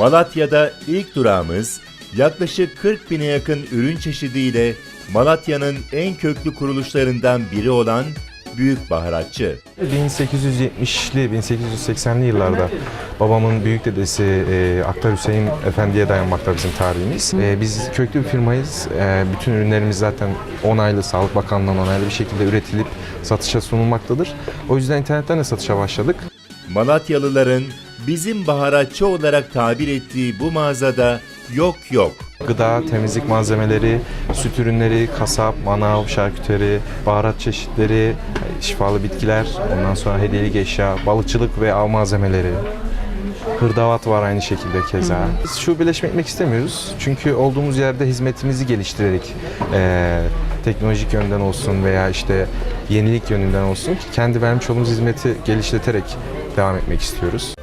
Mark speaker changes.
Speaker 1: Malatya'da ilk durağımız yaklaşık 40 bine yakın ürün çeşidiyle Malatya'nın en köklü kuruluşlarından biri olan Büyük Baharatçı.
Speaker 2: 1870'li, 1880'li yıllarda babamın büyük dedesi e, Aktar Hüseyin Efendi'ye dayanmakta bizim tarihimiz. E, biz köklü bir firmayız. E, bütün ürünlerimiz zaten onaylı, Sağlık Bakanlığı'ndan onaylı bir şekilde üretilip satışa sunulmaktadır. O yüzden internetten de satışa başladık.
Speaker 1: Malatyalıların bizim baharatçı olarak tabir ettiği bu mağazada yok yok.
Speaker 2: Gıda, temizlik malzemeleri, süt ürünleri, kasap, manav, şarküteri, baharat çeşitleri, şifalı bitkiler, ondan sonra hediyelik eşya, balıkçılık ve av malzemeleri. Hırdavat var aynı şekilde keza. Biz şubeleşme etmek istemiyoruz. Çünkü olduğumuz yerde hizmetimizi geliştirerek eee, teknolojik yönden olsun veya işte yenilik yönünden olsun kendi vermiş olduğumuz hizmeti geliştirerek devam etmek istiyoruz.